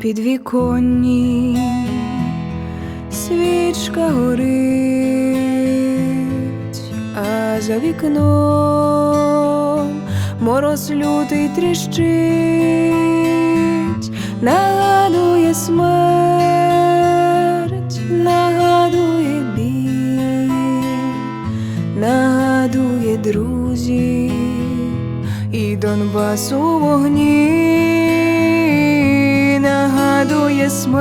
підвіконні, свічка горить, а за вікном мороз лютий тріщить, нагадує смерть, нагадує біль, нагадує друзів і Донбас у вогні, смерть,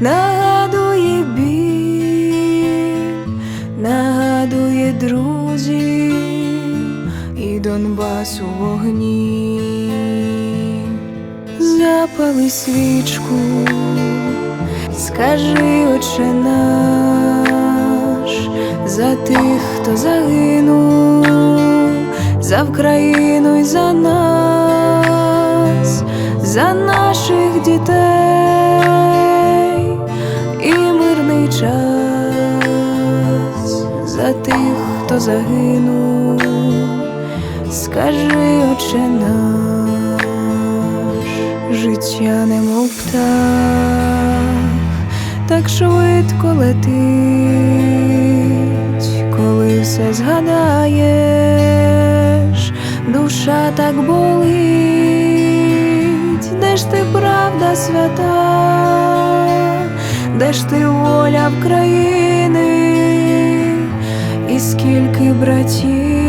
нагадує біль, нагадує друзів і Донбас у вогні, запали свічку, скажи, отче наш, за тих, хто загинув, за Вкраїну і за нас, за наших дітей. І мирний час, за тих, хто загинув, скажи, отче наш, життя немов птах, так швидко летить, коли все згадаєш, душа так болить, свята, де ж ти воля в країни, і скільки братів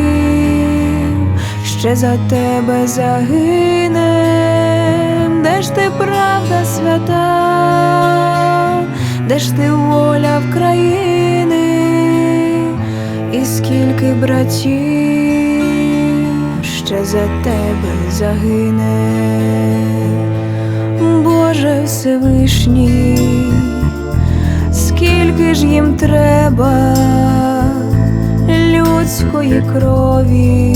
ще за тебе загине, де ж ти правда свята, де ж ти воля в країни, і скільки братів ще за тебе загине, Боже Всевишній, скільки ж їм треба людської крові,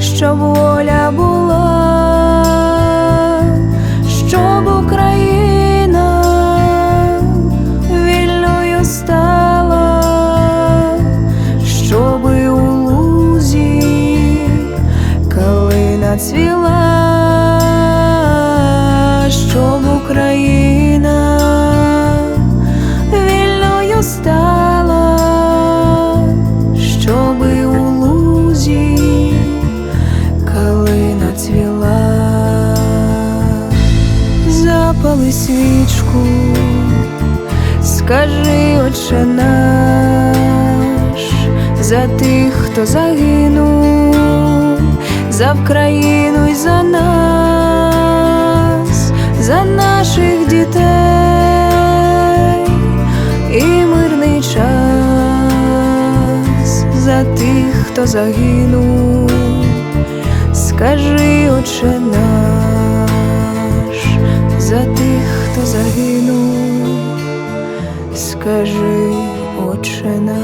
щоб воля була, щоб Україна вільною стала, щоби у лузі калина цвіла, свічку, скажи, отче наш, за тих, хто загинув, за Вкраїну і за нас, за наших дітей. І мирний час, за тих, хто загинув, скажи, отче наш, за тих, хто загинув, скажи, отче наш.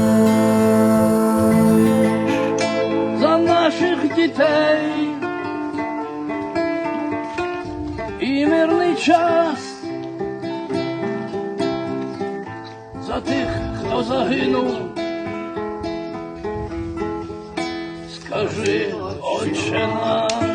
за наших дітей і мирний час за тих, хто загинув. Скажи, отче наш.